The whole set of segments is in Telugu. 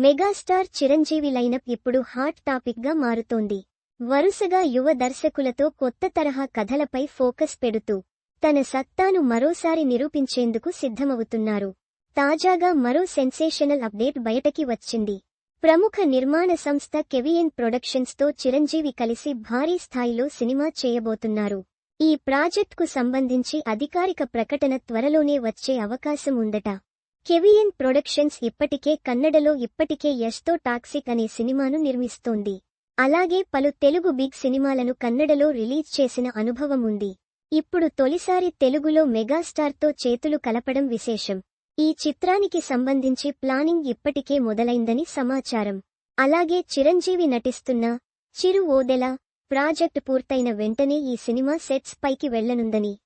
మెగాస్టార్ చిరంజీవి లైనప్ ఇప్పుడు హాట్ టాపిక్గా మారుతోంది. వరుసగా యువ దర్శకులతో కొత్త తరహా కథలపై ఫోకస్ పెడుతూ తన సత్తాను మరోసారి నిరూపించేందుకు సిద్ధమవుతున్నారు. తాజాగా మరో సెన్సేషనల్ అప్డేట్ బయటకి వచ్చింది. ప్రముఖ నిర్మాణ సంస్థ కెవియన్ ప్రొడక్షన్స్తో చిరంజీవి కలిసి భారీ స్థాయిలో సినిమా చేయబోతున్నారు. ఈ ప్రాజెక్ట్కు సంబంధించి అధికారిక ప్రకటన త్వరలోనే వచ్చే అవకాశం ఉందట. కెవియన్ ప్రొడక్షన్స్ ఇప్పటికే కన్నడలో ఇప్పటికే యష్తో టాక్సిక్ అనే సినిమాను నిర్మిస్తోంది. అలాగే పలు తెలుగు బిగ్ సినిమాలను కన్నడలో రిలీజ్ చేసిన అనుభవం ఉంది. ఇప్పుడు తొలిసారి తెలుగులో మెగాస్టార్తో చేతులు కలపడం విశేషం. ఈ చిత్రానికి సంబంధించి ప్లానింగ్ ఇప్పటికే మొదలైందని సమాచారం. అలాగే చిరంజీవి నటిస్తున్న చిరు ఓదెల ప్రాజెక్ట్ పూర్తయిన వెంటనే ఈ సినిమా సెట్స్ పైకి వెళ్ళనుందని.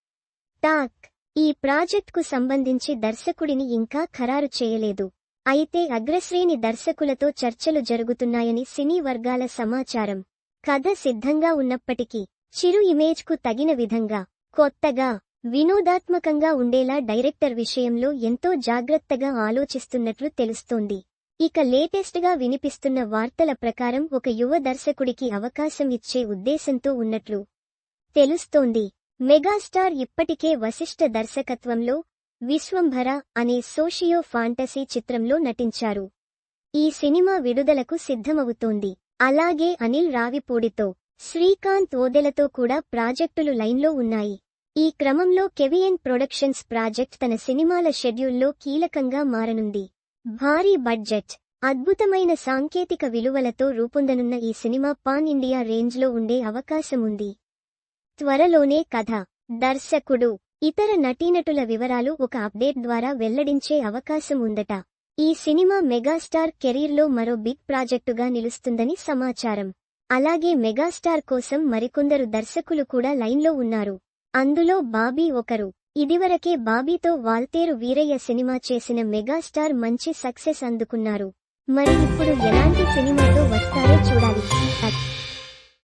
టాక్. ఈ ప్రాజెక్ట్కు సంబంధించి దర్శకుడిని ఇంకా ఖరారు చేయలేదు. అయితే అగ్రశ్రేణి దర్శకులతో చర్చలు జరుగుతున్నాయని సినీ వర్గాల సమాచారం. కథ సిద్ధంగా ఉన్నప్పటికీ చిరు ఇమేజ్కు తగిన విధంగా కొత్తగా వినోదాత్మకంగా ఉండేలా డైరెక్టర్ విషయంలో ఎంతో జాగ్రత్తగా ఆలోచిస్తున్నట్లు తెలుస్తోంది. ఇక లేటెస్ట్గా వినిపిస్తున్న వార్తల ప్రకారం ఒక యువ దర్శకుడికి అవకాశం ఇచ్చే ఉద్దేశంతో ఉన్నట్లు తెలుస్తోంది. మెగాస్టార్ ఇప్పటికే వశిష్ఠ దర్శకత్వంలో విశ్వంభర అనే సోషియో ఫాంటసీ చిత్రంలో నటించారు. ఈ సినిమా విడుదలకు సిద్ధమవుతోంది. అలాగే అనిల్ రావిపూడితో శ్రీకాంత్ ఓదెలతో కూడా ప్రాజెక్టులు లైన్లో ఉన్నాయి. ఈ క్రమంలో కెవియన్ ప్రొడక్షన్స్ ప్రాజెక్ట్ తన సినిమాల షెడ్యూల్లో కీలకంగా మారనుంది. భారీ బడ్జెట్ అద్భుతమైన సాంకేతిక విలువలతో రూపొందనున్న ఈ సినిమా పాన్ ఇండియా రేంజ్లో ఉండే అవకాశముంది. త్వరలోనే కథ. దర్శకుడు. ఇతర నటీనటుల వివరాలు ఒక అప్డేట్ ద్వారా వెల్లడించే అవకాశం ఉందట. ఈ సినిమా మెగాస్టార్ కెరీర్లో మరో బిగ్ ప్రాజెక్టుగా నిలుస్తుందని సమాచారం. అలాగే మెగాస్టార్ కోసం మరికొందరు దర్శకులు కూడా లైన్లో ఉన్నారు. అందులో బాబీ ఒకరు. ఇదివరకే బాబీతో వాల్తేరు వీరయ్య సినిమా చేసిన మెగాస్టార్ మంచి సక్సెస్ అందుకున్నారు. మరి ఇప్పుడు ఎలాంటి సినిమాతో వస్తారో చూడాలి.